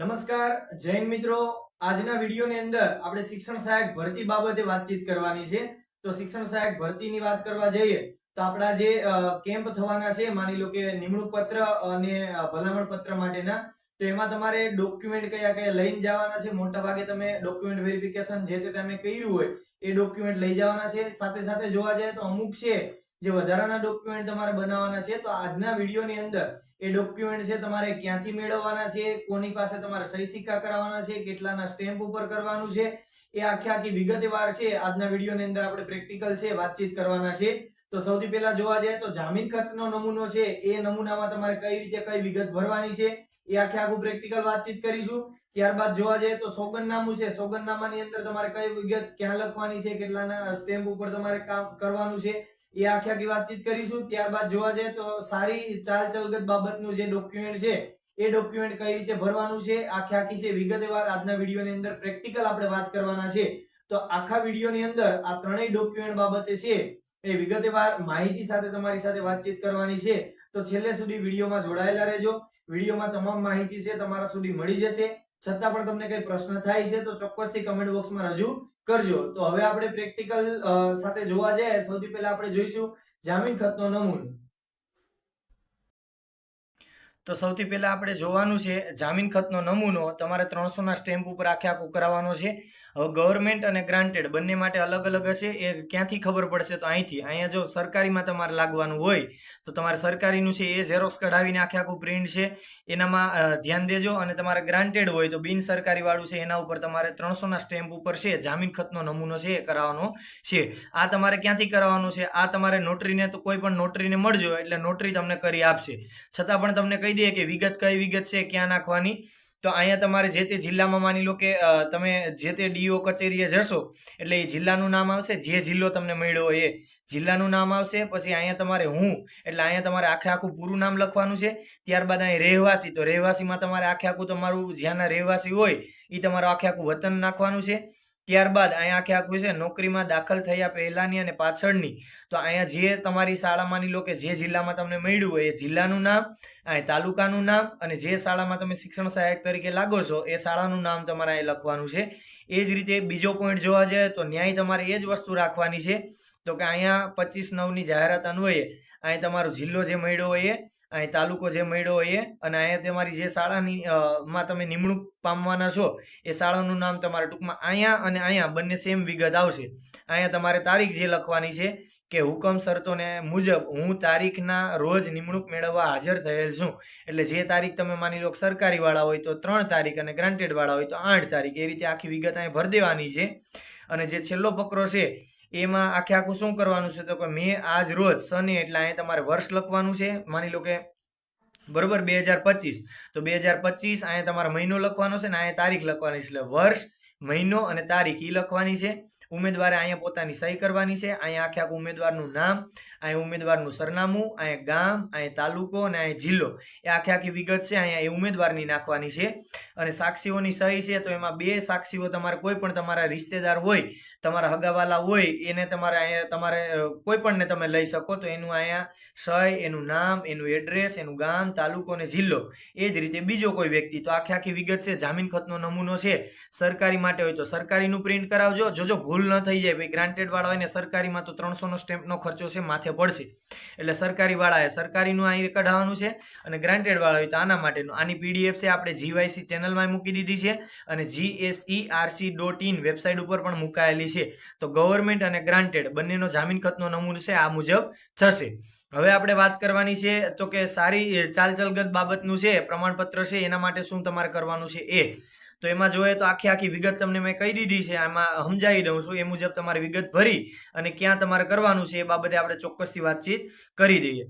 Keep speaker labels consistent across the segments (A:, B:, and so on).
A: નમસ્કાર, જૈન મિત્રો. આજના વિડીયોની અંદર આપણે શિક્ષણ સહાયક ભરતી બાબતે વાતચીત કરવાની છે. તો શિક્ષણ સહાયક ભરતીની વાત કરવા જઈએ, તો આપણા જે કેમ્પ થવાના છે, માની લો કે નિમણૂક પત્ર અને ભલામણ પત્ર માટેના, તો એમાં તમારે ડોક્યુમેન્ટ કયા કયા લઈને જવાના છે? મોટા ભાગે તમે ડોક્યુમેન્ટ વેરિફિકેશન જે તે ટાઈમે કર્યું હોય, એ ડોક્યુમેન્ટ લઈ જવાના છે. સાથે સાથે જોવા જાય તો અમુક છે, જે વધારાના ડોક્યુમેન્ટ તમારે બનાવવાના છે. તો આજના વિડીયોની અંદર એ ડોક્યુમેન્ટ છે તમારે ક્યાંથી મેળવવાના છે, કોની પાસે તમારે સહી સિક્કા કરાવવાના છે, કેટલાના સ્ટેમ્પ ઉપર કરવાનું છે, એ આખી આખી વિગતવાર છે. આજના વિડીયોની અંદર આપણે પ્રેક્ટિકલ છે, વાતચીત કરવાના છે. તો સૌથી પહેલા જોવા જાય તો જામીન ખતનો નમૂનો છે, એ નમૂનામાં તમારે કઈ રીતે કઈ વિગત ભરવાની છે, એ આખે આખું પ્રેક્ટિકલ વાતચીત કરીશું. ત્યારબાદ જોવા જઈએ તો સોગંદનામું છે, સોગંદનામાની અંદર તમારે કઈ વિગત ક્યાં લખવાની છે, કેટલાના સ્ટેમ્પ ઉપર તમારે કામ કરવાનું છે એ આખી આખી વાતચીત કરીશું. ત્યારબાદ જોવા જઈએ તો સારી ચાલ ચલગત બાબતનું જે ડોક્યુમેન્ટ છે, એ ડોક્યુમેન્ટ કઈ રીતે ભરવાનું છે, આખી આખી છે વિગતવાર આજના વિડીયોની અંદર પ્રેક્ટિકલ આપણે વાત કરવાના છે. તો આખા વિડીયોની અંદર આ ત્રણેય ડોક્યુમેન્ટ બાબતે છે, એ વિગતવાર માહિતી સાથે તમારી સાથે વાતચીત કરવાની છે. તો છેલ્લે સુધી વિડીયોમાં જોડાયેલા રહેજો. વિડીયોમાં તમામ માહિતી છે તમારા સુધી મળી જશે. છતાં પણ તમને કઈ પ્રશ્ન થાય છે તો ચોક્કસથી કમેન્ટ બોક્સમાં રજૂ કરજો. તો હવે આપણે પ્રેક્ટિકલ સાથે જોવા જઈએ. સૌથી પહેલા આપણે જોઈશું જામીન ખતનો નમૂનો. તો સૌથી પહેલાં આપણે જોવાનું છે, જામીન ખતનો નમૂનો તમારે ત્રણસોના સ્ટેમ્પ ઉપર આખે આખું કરાવવાનો છે. હવે ગવર્મેન્ટ અને ગ્રાન્ટેડ બંને માટે અલગ અલગ હશે, એ ક્યાંથી ખબર પડશે તો અહીંથી. અહીંયા જો સરકારીમાં તમારે લાગવાનું હોય, તો તમારે સરકારીનું છે, એ ઝેરોક્સ કઢાવીને આખે આખું પ્રિન્ટ છે. એનામાં ધ્યાન દેજો અને તમારે ગ્રાન્ટેડ હોય તો બિન સરકારીવાળું છે, એના ઉપર તમારે ત્રણસોના સ્ટેમ્પ ઉપર છે, જામીન ખતનો નમૂનો છે, એ કરાવવાનો છે. આ તમારે ક્યાંથી કરાવવાનું છે? આ તમારે નોટરીને તો કોઈ પણ નોટરીને મળજો, એટલે નોટરી તમને કરી આપશે. છતાં પણ તમને કહી દઈએ કે વિગત કઈ વિગત છે, ક્યાં નાખવાની? તો અહીંયા તમારે જે તે જિલ્લામાં માની લો કે તમે જે તે ડીઓ કચેરીએ જશો, એટલે એ જિલ્લાનું નામ આવશે, જે જિલ્લો તમને મળ્યો હોય એ જિલ્લાનું નામ આવશે, પછી અહીંયા તમારે હું, એટલે અહીંયા તમારે આખે આખું પૂરું નામ લખવાનું છે, ત્યારબાદ અહીં રહેવાસી, તો રહેવાસીમાં તમારે આખે આખું તમારું જ્યાંના રહેવાસી હોય એ તમારું આખે આખું વતન નાખવાનું છે ત્યારબાદ અહીંયા આખે આખું છે, નોકરીમાં દાખલ થયા પહેલાંની અને પાછળની. તો અહીંયા જે તમારી શાળા લો કે જે જિલ્લામાં તમને મળ્યું હોય, એ જિલ્લાનું નામ, અહીં તાલુકાનું નામ અને જે શાળામાં તમે શિક્ષણ સહાયક તરીકે લાગો છો, એ શાળાનું નામ તમારે અહીં લખવાનું છે. એ જ રીતે બીજો પોઈન્ટ જોવા જાય તો ન્યાય તમારે એ જ વસ્તુ રાખવાની છે. તો કે અહીંયા પચીસ નવની જાહેરાત અન્વયે અહીં તમારો જિલ્લો જે મળ્યો હોય એ અહીં તાલુકો જે મળ્યો એ. અને અહીંયા તમારી જે શાળાની માં તમે નિમણૂક પામવાના છો, એ શાળાનું નામ તમારે ટૂંકમાં અહીંયા અને અહીંયા બંને સેમ વિગત આવશે. અહીંયા તમારે તારીખ જે લખવાની છે કે હુકમ શરતોને મુજબ હું તારીખના રોજ નિમણૂક મેળવવા હાજર થયેલ છું. એટલે જે તારીખ તમે માની લો કે સરકારી હોય તો ત્રણ તારીખ અને ગ્રાન્ટેડવાળા હોય તો આઠ તારીખ. એ રીતે આખી વિગત અહીં ભરી દેવાની છે. અને જે છેલ્લો ફકરો છે એમાં આખે આખું શું કરવાનું છે? તો કે મેં આજ રોજ સને એટલે અહીં તમારે વર્ષ લખવાનું છે, માની લો કે બરોબર બે હજાર પચીસ. તો બે હજાર પચીસ અહીંયા તમારે મહિનો લખવાનો છે ને અહીંયા તારીખ લખવાની છે. એટલે વર્ષ, મહિનો અને તારીખ એ લખવાની છે. ઉમેદવારે અહીંયા પોતાની સહી કરવાની છે. અહીંયા આખે આખું ઉમેદવારનું નામ, અહીંયા ઉમેદવારનું સરનામું, અહીંયા ગામ, અહીંયા તાલુકો અને અહીંયા જિલ્લો. એ આખે આખી વિગત છે, અહીંયા એ ઉમેદવારની નાખવાની છે. અને સાક્ષીઓની સહી છે, તો એમાં બે સાક્ષીઓ તમારે કોઈ પણ તમારા રિશ્તેદાર હોય, તમારા હગાવાલા હોય, એને તમારે અહીંયા તમારે કોઈ પણને તમે લઈ શકો. તો એનું અહીંયા સહી, એનું નામ, એનું એડ્રેસ, એનું ગામ, તાલુકો અને જિલ્લો. એ જ રીતે બીજો કોઈ વ્યક્તિ. તો આખે આખી વિગત છે, જામીન ખતનો નમૂનો છે. સરકારી માટે હોય તો સરકારીનું પ્રિન્ટ કરાવજો. જોજો, ભૂલ ન થઈ જાય, ભાઈ ગ્રાન્ટેડ વાળા હોય ને સરકારીમાં તો ત્રણસોનો સ્ટેમ્પનો ખર્ચો છે, માથે પડશે. એટલે સરકારી વાળાએ સરકારીનું અહીં કઢાવવાનું છે અને ગ્રાન્ટેડ વાળા હોય તો આના માટેનું. આની પીડીએફ છે આપણે જીવાયસી ચેનલમાં મૂકી દીધી છે અને GSE RC dot in website ઉપર પણ મુકાયેલી છે. તો ગવર્મેન્ટ અને ગ્રાન્ટેડ બંનેનો જામીન ખતનો નમૂનો છે, આ મુજબ થશે. હવે આપણે વાત કરવાની છે, તો કે સારી ચાલચલગત બાબતનું છે, પ્રમાણપત્ર છે, એના માટે શું તમારે કરવાનું છે એ. તો એમાં જોઈએ તો આખી આખી વિગત તમને મેં કહી દીધી છે, આમાં સમજાવી દઉં છું. એ મુજબ તમારે વિગત ભરી અને ક્યાં તમારે કરવાનું છે એ બાબતે આપણે ચોક્કસથી વાતચીત કરી દઈએ.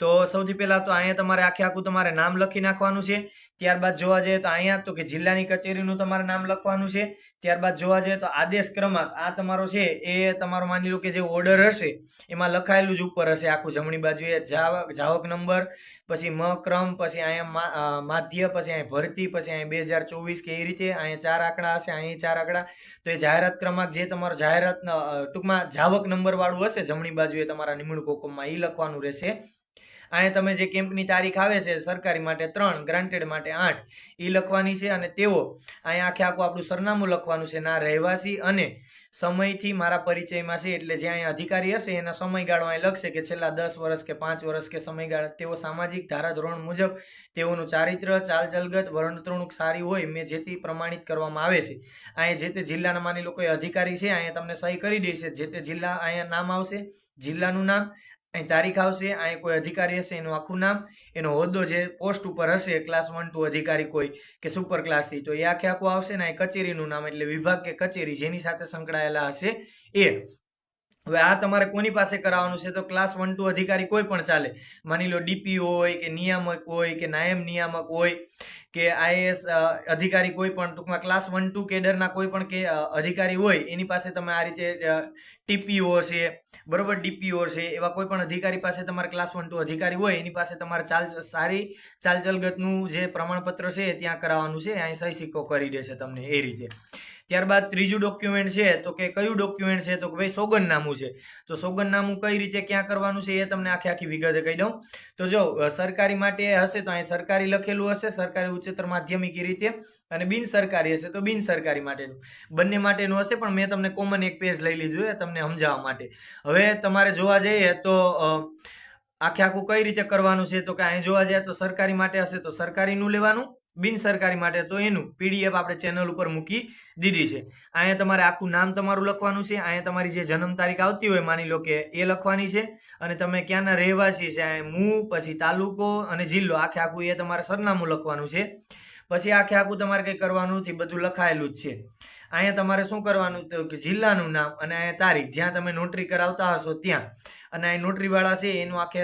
A: તો સૌથી પહેલા તો અહીંયા તમારે આખે આખું તમારે નામ લખી નાખવાનું છે. ત્યારબાદ જોવા જઈએ તો અહીંયા, તો કે જિલ્લાની કચેરીનું તમારે નામ લખવાનું છે. ત્યારબાદ જોવા જઈએ તો આદેશ ક્રમાંક, આ તમારો છે એ તમારો માની લો કે જે ઓર્ડર હશે, એમાં લખાયેલું જ ઉપર હશે. આખું જમણી બાજુએ જાવક જાવક નંબર, પછી મ ક્રમ, પછી અહીંયા માધ્ય, પછી અહીંયા ભરતી, પછી અહીંયા બે હજાર ચોવીસ કે એ રીતે અહીંયા ચાર આંકડા હશે અહીં ચાર આંકડા. તો એ જાહેરાત ક્રમાંક જે તમારો જાહેરાત ટૂંકમાં જાવક નંબરવાળું હશે, જમણી બાજુએ તમારા નિમણૂક હુકમમાં એ લખવાનું રહેશે. અહીંયા તમે જે કેમ્પની તારીખ આવે છે સરકારી માટે ત્રણ ગ્રાન્ટેડ માટે આઠ એ લખવાની છે અને તેઓ અહીંયા આખે આખું આપણું સરનામું લખવાનું છે. ના રહેવાસી અને સમયથી મારા પરિચયમાં છે એટલે જે અહીંયા અધિકારી હશે એના સમયગાળો અહીં લખશે કે છેલ્લા દસ વર્ષ કે પાંચ વર્ષ કે સમયગાળા તેઓ સામાજિક ધારાધોરણ મુજબ તેઓનું ચારિત્ર, ચાલચલગત વર્ણતૃણુક સારી હોય મેં જેથી પ્રમાણિત કરવામાં આવે છે. અહીંયા જે તે જિલ્લાના માની લોકો અધિકારી છે, અહીંયા તમને સહી કરી દેશે જે તે જિલ્લા અહીંયા નામ આવશે, જિલ્લાનું નામ અહીં તારીખ આવશે અહીં કોઈ અધિકારી હશે, એનું આખું નામ, એનો હોદ્દો જે પોસ્ટ ઉપર હશે ક્લાસ વન ટુ અધિકારી કોઈ કે સુપર ક્લાસથી તો એ આખે આખું આવશે ને અહીં કચેરીનું નામ એટલે વિભાગ કે કચેરી જેની સાથે સંકળાયેલા હશે એ. હવે આ તમારે કોની પાસે કરાવવાનું છે? તો ક્લાસ વન ટુ અધિકારી કોઈ પણ ચાલે. માની લો ડીપી હોય કે નિયામક હોય કે નાયબ નિયામક હોય કે આઈએએસ અધિકારી કોઈ પણ, ટૂંકમાં ક્લાસ વન ટુ કેડરના કોઈ પણ કે અધિકારી હોય, એની પાસે તમે આ રીતે ટીપીઓ છે બરોબર ડીપીઓ છે એવા કોઈ પણ અધિકારી પાસે તમારે ક્લાસ વન ટુ અધિકારી હોય, એની પાસે તમારે ચાલ, સારી ચાલચલગતનું જે પ્રમાણપત્ર છે ત્યાં કરાવવાનું છે, અહીં સહી સિક્કો કરી દેશે તમને એ રીતે. ત્યારબાદ ત્રીજું ડોક્યુમેન્ટ છે, તો કે કયું ડોક્યુમેન્ટ છે, તો કે ભાઈ સોગંદનામું છે. તો સોગંદનામું કઈ રીતે ક્યાં કરવાનું છે એ તમને આખી આખી વિગતે કહી દઉં. તો જો સરકારી માટે હશે તો અહીં સરકારી લખેલું હશે, સરકારી ઉચ્ચતર માધ્યમિક રીતે, અને બિન સરકારી હશે તો બિન સરકારી માટેનું. બંને માટેનું હશે, પણ મેં તમને કોમન એક પેજ લઈ લીધું એ તમને સમજાવવા માટે. હવે તમારે જોવા જઈએ તો આખે આખું કઈ રીતે કરવાનું છે? તો કે અહીં જોવા જાય તો સરકારી માટે હશે તો સરકારીનું લેવાનું બિન સરકારી માટે, તો એનું પીડીએફ આપણે ચેનલ ઉપર મૂકી દીધી છે. અહીંયા તમારે આખું નામ તમારું લખવાનું છે. અહીંયા તમારી જે જન્મ તારીખ આવતી હોય, માની લો કે એ લખવાની છે. અને તમે ક્યાંના રહેવાસી છે મું, પછી તાલુકો અને જિલ્લો, આખે આખું એ તમારે સરનામું લખવાનું છે. પછી આખે આખું તમારે કંઈ કરવાનું નથી બધું લખાયેલું જ છે. અહીંયા તમારે શું કરવાનું કે જિલ્લાનું નામ અને અહીંયા તારીખ, જ્યાં તમે નોટરી કરાવતા હશો ત્યાં. અને અહીં નોટરીવાળા છે, એનું આખે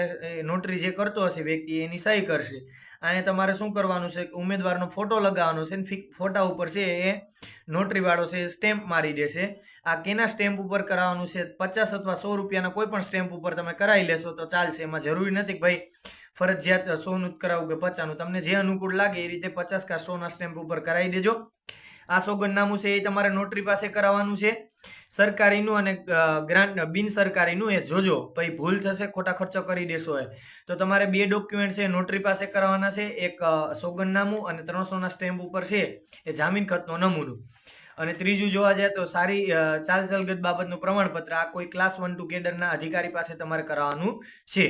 A: નોટરી જે કરતો હશે, વ્યક્તિ એની સહી કરશે. અહીંયા તમારે શું કરવાનું છે? ઉમેદવારનો ફોટો લગાવવાનો છે ને ફિક- ફોટા ઉપર છે એ નોટરીવાળો છે સ્ટેમ્પ મારી દેશે. આ કેના સ્ટેમ્પ ઉપર કરાવવાનું છે? પચાસ અથવા સો રૂપિયાના કોઈ પણ સ્ટેમ્પ ઉપર તમે કરાવી લેશો તો ચાલશે. એમાં જરૂરી નથી ભાઈ ફરજિયાત સોનું કરાવવું કે પચાસનું તમને જે અનુકૂળ લાગે એ રીતે પચાસ કા સોના સ્ટેમ્પ ઉપર કરાવી દેજો. આ સોગંદનામું છે એ તમારે નોટરી પાસે કરાવવાનું છે. સરકારીનું અને ગ્રાન્ટ બિન સરકારીનું એ જોજો, પછી ભૂલ થશે, ખોટા ખર્ચો કરી દેશો એ. તો તમારે બે ડોક્યુમેન્ટ છે નોટરી પાસે કરાવવાના છે. એક સોગંદનામું અને ત્રણસોના સ્ટેમ્પ ઉપર છે એ જામીન ખતનો નમૂનો. અને ત્રીજું જોવા જાય તો સારી ચાલચલગત ચાલ બાબતનું પ્રમાણપત્ર આ કોઈ ક્લાસ વન ટુ કેડરના અધિકારી પાસે તમારે કરાવવાનું છે.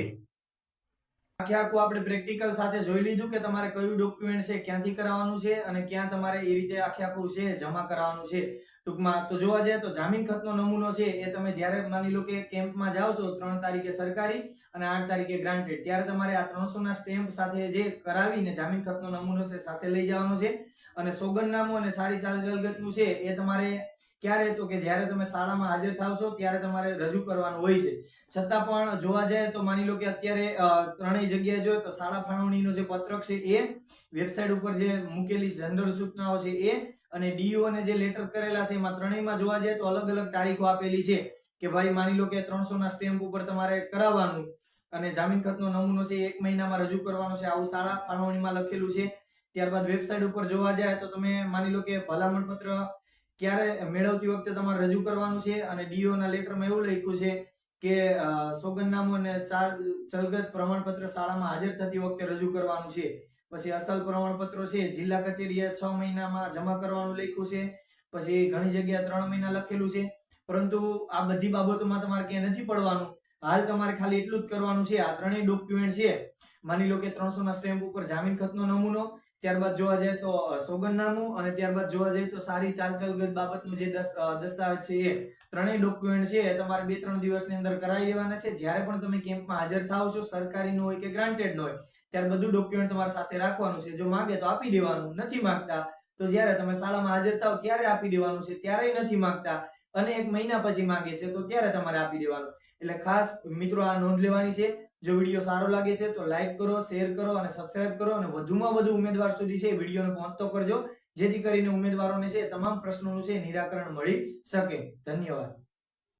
A: આખે આખું આપણે પ્રેક્ટિકલ સાથે જોઈ લીધું કે તમારે કયું ડોક્યુમેન્ટ છે, ક્યાંથી કરાવવાનું છે અને ક્યાં તમારે એ રીતે આખે આખું છે, જમા કરાવવાનું છે. ટૂંકમાં તો જોવા જાય તો જામીન ખતનો નમૂનો છે એ તમે જ્યારે માની લો કે કેમ્પમાં જાઓ છો ત્રણ તારીખે સરકારી અને આઠ તારીખે ગ્રાન્ટેડ ત્યારે તમારે આ ત્રણસો ના સ્ટેમ્પ સાથે જે કરાવીને જામીન ખતનો નમૂનો છે સાથે લઈ જવાનો છે. અને સોગંદનામું અને સારી ચાલ જલગતનું છે એ તમારે ક્યારે તો કે જ્યારે તમે શાળામાં હાજર થાવશો ત્યારે તમારે રજૂ કરવાનું હોય છે. છતાં પણ જોવા જાય તો માની લો કે અત્યારે ત્રણેય જગ્યાએ જોઈએ તો શાળા ફાળવણીનો જે પત્રક છે એ વેબસાઇટ ઉપર જે મૂકેલી જનરલ સૂચનાઓ છે એ અને ડીઓને જે લેટર કરેલા છે, એમાં ત્રણેયમાં જોવા જાય તો અલગ અલગ તારીખો આપેલી છે કે ભાઈ માની લો કે ત્રણસો ના સ્ટેમ્પ ઉપર તમારે કરાવવાનું અને જામીન ખતનો નમૂનો છે એક મહિનામાં રજૂ કરવાનો છે. આવું શાળા ફાળવણીમાં લખેલું છે. ત્યારબાદ વેબસાઇટ ઉપર જોવા જાય તો તમે માની લો કે ભલામણ પત્ર ક્યારે મેળવતી વખતે તમારે રજૂ કરવાનું છે? અને ડીઓ ના લેટરમાં એવું લખ્યું છે કે સોગંદનામું અને ચલગત પ્રમાણપત્ર શાળામાં હાજર થતી વખતે રજૂ કરવાનું છે. પછી અસલ પ્રમાણપત્રો છે, જિલ્લા કચેરીએ છ મહિનામાં જમા કરવાનું લખ્યું છે. પછી ઘણી જગ્યાએ ત્રણ મહિના લખેલું છે. પરંતુ આ બધી બાબતોમાં તમારે ક્યાંય નથી પડવાનું. હાલ તમારે ખાલી એટલું જ કરવાનું છે. આ ત્રણેય ડોક્યુમેન્ટ છે. માની લો કે ત્રણસો ના સ્ટેમ્પ ઉપર જામીન ખતનો નમૂનો ત્યારબાદ જોવા જઈએ તો સોગંદનામું અને ત્યારબાદ જોવા જઈએ તો સારી ચાલચલગત બાબતનું જે દસ્તાવેજ છે એ ત્રણેય ડોક્યુમેન્ટ છે તમારે બે, ત્રણ દિવસની અંદર કરાવી લેવાના છે. જ્યારે પણ તમે કેમ્પમાં હાજર થાવ છો, સરકારીનું હોય કે ગ્રાન્ટેડ હોય, ત્યારે બધું ડોક્યુમેન્ટ તમારે સાથે રાખવાનું છે. જો માંગે તો આપી દેવાનું, નથી માંગતા તો જ્યારે તમે શાળામાં હાજર થાવ ત્યારે આપી દેવાનું છે ત્યારે નથી માંગતા અને એક મહિના પછી માંગે છે તો ત્યારે તમારે આપી દેવાનું. એટલે ખાસ મિત્રો આ નોંધ લેવાની છે જો વીડિયો સારો લાગે છે તો લાઈક કરો શેર કરો અને સબસ્ક્રાઇબ કરો અને વધુમાં વધુ ઉમેદવાર સુધી છે વિડીયોને પહોંચતો કરજો. જેથી કરીને ઉમેદવારોને છે તમામ પ્રશ્નોનું છે નિરાકરણ મળી શકે. ધન્યવાદ.